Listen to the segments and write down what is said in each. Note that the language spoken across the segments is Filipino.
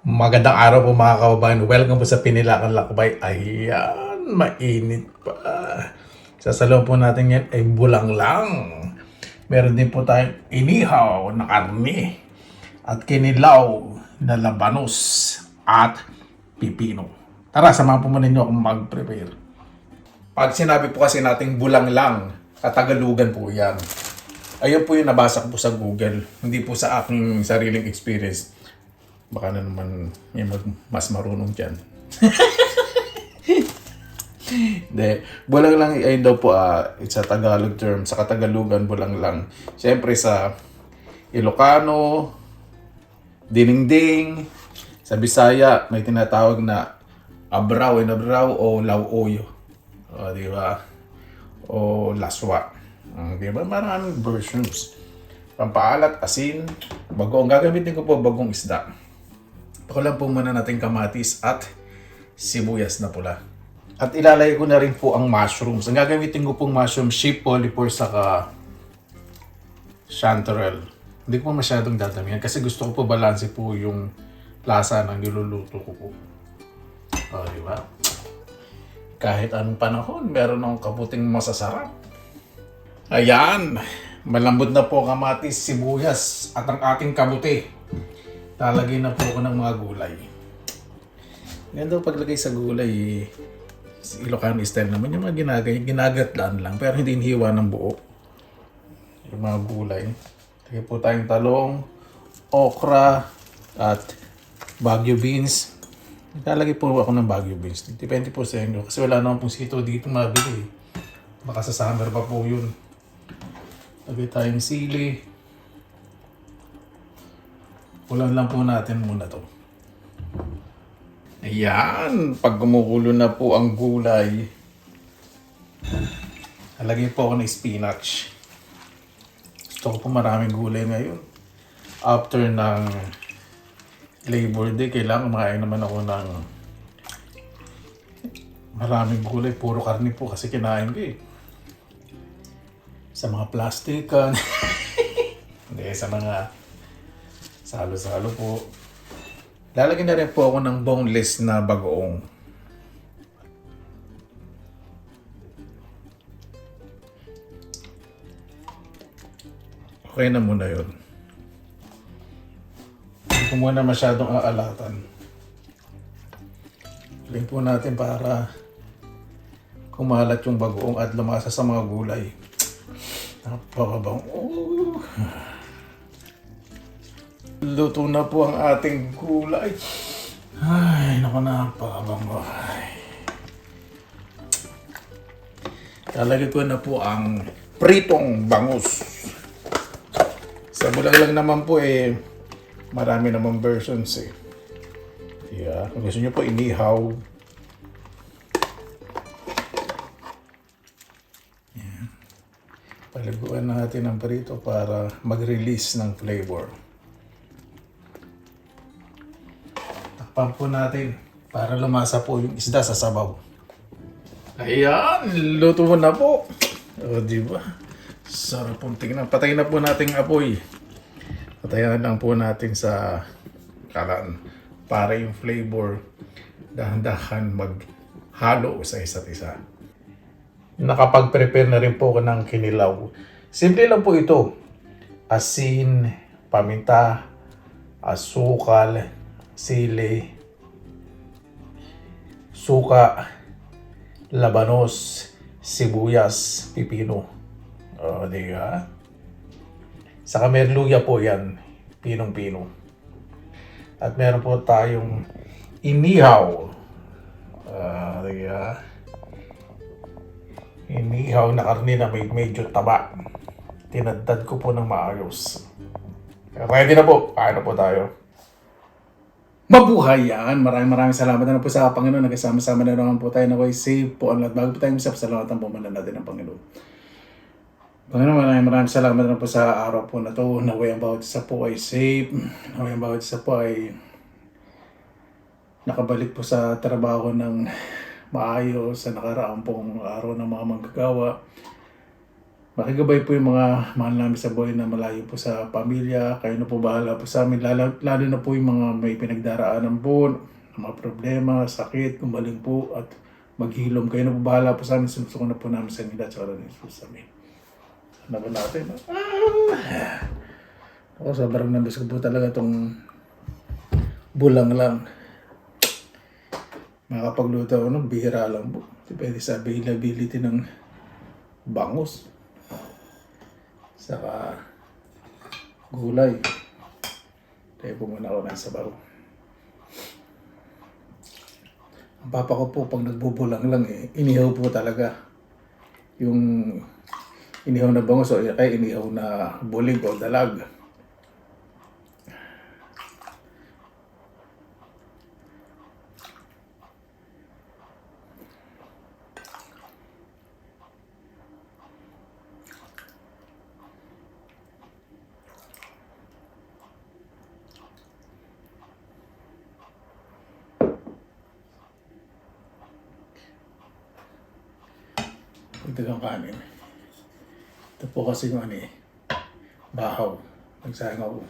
Magandang araw po mga kababayan. Welcome po sa Pinilakan Lakbay. Ayan, mainit pa. Sasalong po natin yan ay bulang lang. Meron din po tayong inihaw na karne at kinilaw na labanos at pipino. Tara, samahan po muna ninyo akong mag-prepare. Pag sinabi po kasi nating bulang lang, katagalugan po yan. Ayun po yung nabasa ko po sa Google. Hindi po sa aking sariling experience. Baka na naman may mag- mas marunong dyan. Hindi. Bulang lang ay daw po ah, it's a Tagalog term. Sa Katagalugan, bulang lang. Siyempre sa Ilocano, Diningding, sa Bisaya, may tinatawag na abraw, inabraw o lauoyo. O, di ba? O laswa. Mm, di ba? Maraming versions. Pampaalat, asin, bagong. Gagamitin ko po bagong isda. Pakulan po muna natin kamatis at sibuyas na pula. At ilalagay ko na rin po ang mushrooms. Ang gagamitin ko pong mushroom, sheep polypore, saka chanterelle. Hindi ko po masyadong dadamihan kasi gusto ko po balanse po yung lasa ng niluluto ko po. O, di ba? Kahit anong panahon, meron akong kaputing masasarap. Ayan! Malambot na po kamatis, sibuyas at ang ating kabuti. Talagay na po ako ng mga gulay. Ganda paglagay sa gulay, eh. Ilocano style naman yung mga ginagay, ginagatlaan lang pero hindi hinihiwa ng buo. Yung mga gulay. Lagay po tayong talong, okra, at Baguio beans. Naglalagay po ako ng Baguio beans. Depende po sa inyo kasi wala naman pong sito dito mabili. Baka sa summer pa po yun. Lagay tayong sili. Ulan lang po natin muna to. Ayan, pag gumugulo na po ang gulay, nalagay po ako ng spinach. Gusto ko po maraming gulay ngayon. After ng Labor Day, kailangan makain naman ako ng maraming gulay. Puro karne po kasi kinain ko eh. Sa mga plastikan. Hindi, sa mga salo-salo po. Lalagyan na rin po ako ng boneless na bagoong. Okay na muna yun. Hindi ko muna masyadong aalatan. Link po natin para kumalat yung bagoong at lumasa sa mga gulay. Napakabang. Oh. Luto na po ang ating gulay. Ay, naku napakabango. Ay. Lalagay ko na po ang pritong bangus. Sa bulang lang naman po eh, marami namang versions eh. Yeah, kung gusto nyo po inihaw. Yan. Paliguan natin ang prito para mag-release ng flavor. Takpan po natin para lumasa po yung isda sa sabaw. Ayan, luto na po. O, di ba? Sarap pong tingnan. Patayin na po natin apoy. Patayan lang po natin sa kalan para yung flavor dahan-dahan maghalo sa isa't isa. Nakapag-prepare na rin po ako ng kinilaw. Simple lang po ito. Asin, paminta, asukal, sili, suka, labanos, sibuyas, pipino. O, di ba? Sa kamerluya po yan, pinong-pino. At meron po tayong inihaw. Ah, di ba? Inihaw na karne na may medyo taba. Tinadtad ko po ng maayos. Ready na po. Kain na po tayo. Mabuhay yan. Maraming maraming salamat na po sa Panginoon. Nagkasama-sama na naman po tayo na way save po ang lahat. Bago po tayo masap, salamatan po muna natin ang Panginoon. Panginoon, maraming maraming salamat na po sa araw po na to. Naway ang bawat isa po ay safe. Naway ang bawat isa po ay nakabalik po sa trabaho ng maayos sa nakaraang pong araw ng mga manggagawa. Makigabay po yung mga mahal namin sa buhay na malayo po sa pamilya. Kayo na po bahala po sa amin. Lalo, lalo na po yung mga may pinagdaraanan po, mga problema, sakit, gumaling po at maghilom. Kayo na po bahala po sa amin. Sinusuko na po namin sa inyo at sa oras po sa amin. Ano ba natin? Ah! Ako, sobrang nabis ko po talaga itong bulang lang. Makapagluto ako ng bihira lang po. Depende sa availability ng bangus. Saka gulay. Kaya po muna ako ng sabaw. Ang papa ko po pag nagbubulang lang eh, inihaw po talaga. Yung inihaw na bangus o kaya inihaw na bulig o dalag. Ito kanin. Ito po kasi yung ano eh, bahaw. Nagsayang ako.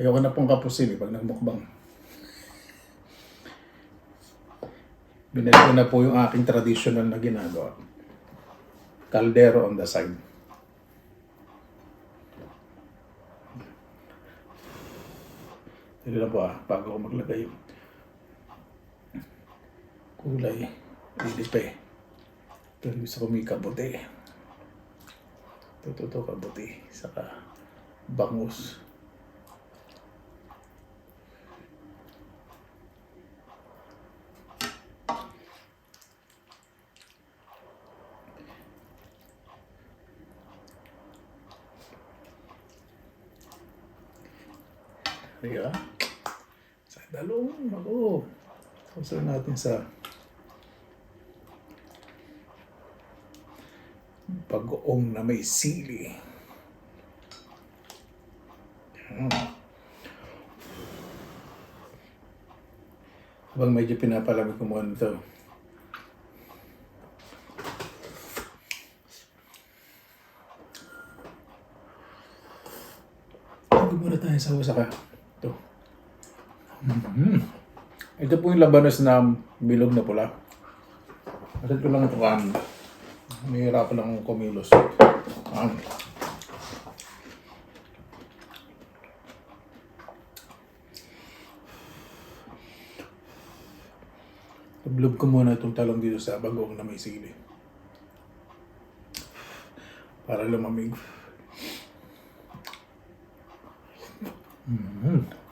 Ayoko na pong kapusin eh pag nagmukbang. Binalik na po yung aking traditional na ginagawa. Caldero on the side. Ito lang po ah, bago ko maglagay yung kulay. Lilipe. Ito gusto ko may kabuti. Ito, ito, kabuti. Saka bangus. Kaya, sa dalawang ako. Tapos natin sa pag-oong na may sili. Yan. Habang medyo pinapalamig ko muna ito. Bago muna tayo sa usaka. Ito. Mhm. Ito po yung labanos na bilog na pula. Masad ko lang ito kanin. Nahihirapan lang akong kumilos. Um, Tablob ko muna itong talong dito sa bagong na may sili. Para lumamig. Mm.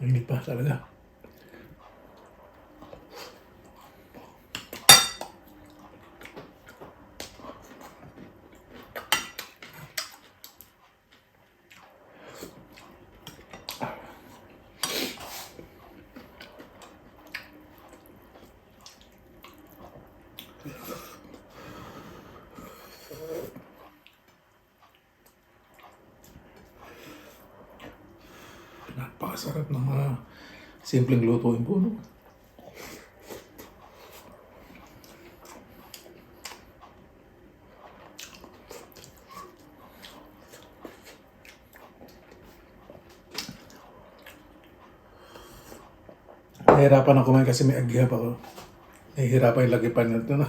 Hindi pa talaga. Napakasarap ng mga simpleng lutuin po. No? Nahihirapan ako kumain kasi may agya pa ako. Nahihirapan yung lagipan nito. No?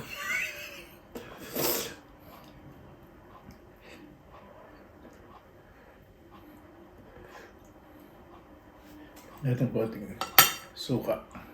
Natin po ating suka. Yan.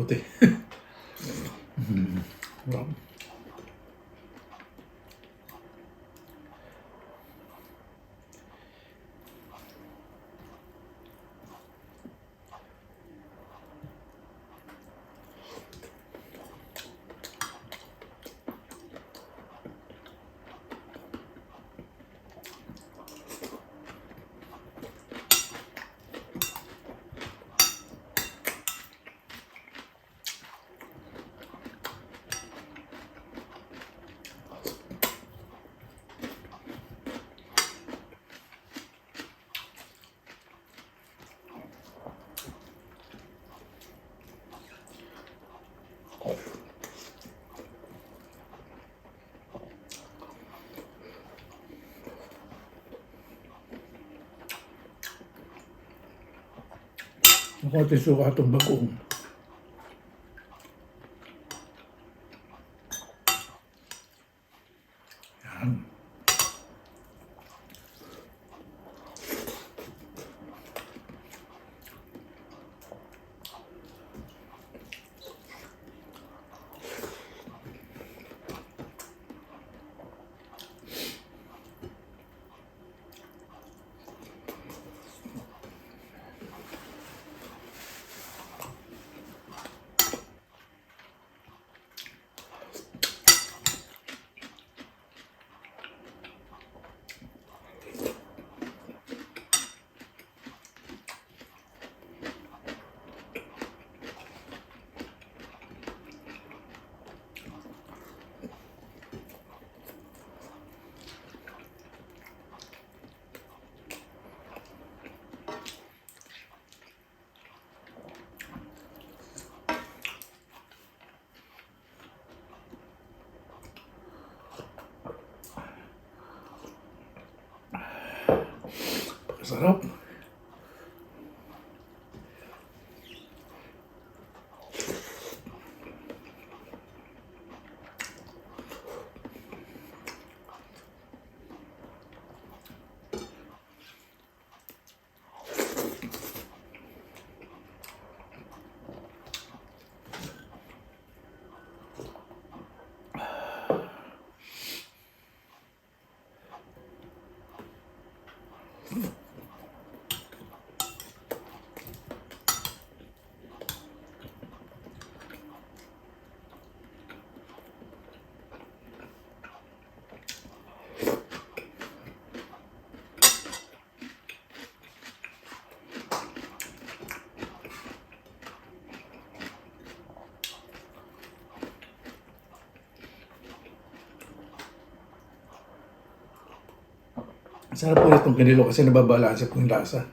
Kabuti. mm. Ako ating suka itong bagong. Sarap. Sarap po itong kanilo kasi nababalansa po yung lasa.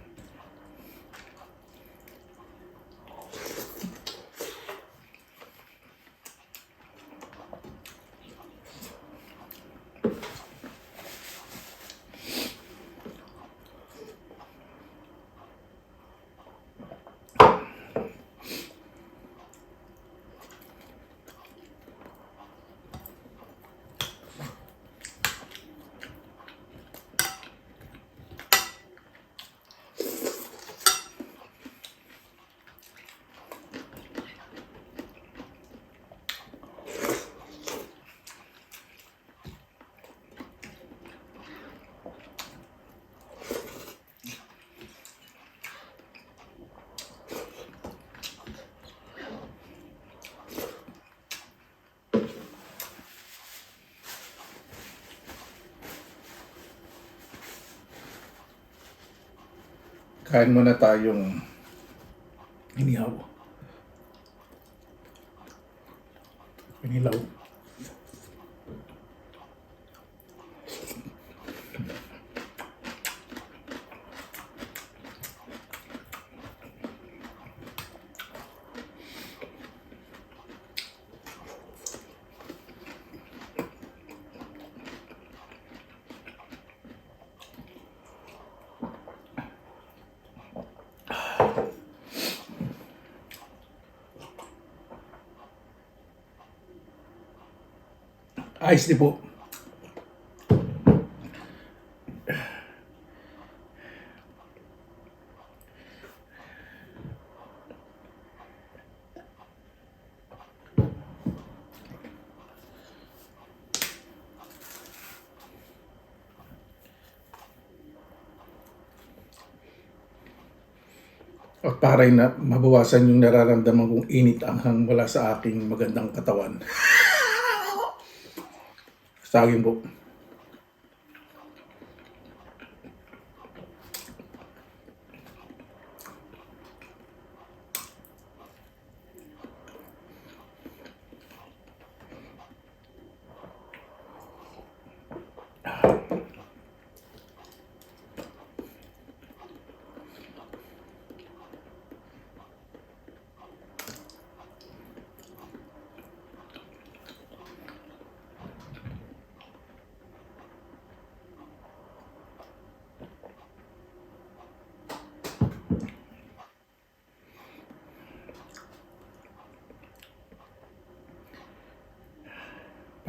Kain muna tayong inihaw. Inilaw. Ayos di po. At para na mabawasan yung nararamdaman kong init ang wala sa aking magandang katawan. Sa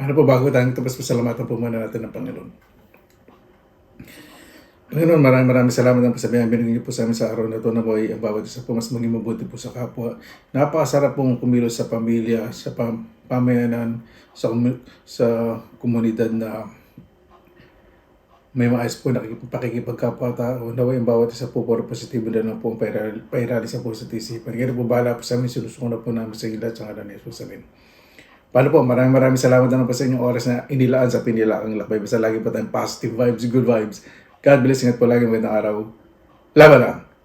akin po. Po bago tayong tapos pasalamatan po muna natin ng Panginoon. Panginoon, maraming maraming salamat ang pasabihan binigay niyo po sa amin sa araw na ito na po ay ang bawat isa po mas maging mabuti po sa kapwa. Napakasarap pong kumilos sa pamilya, sa pam pamayanan, sa, komu- sa komunidad na may maayos po na pakikipagkapwa-tao. Naway ang bawat isa po puro positibo na lang po ang pairali, pairali sa puso at isipan. Kaya po bahala po sa amin, sinusunod na po namin sa ilat sa ngalan ni Jesus. Amen. Paano po, maraming maraming salamat na po sa inyong oras na inilaan sa pinilaang lakbay. Basta lagi po tayong positive vibes, good vibes. God bless, ingat po lagi, magandang araw. Laban na!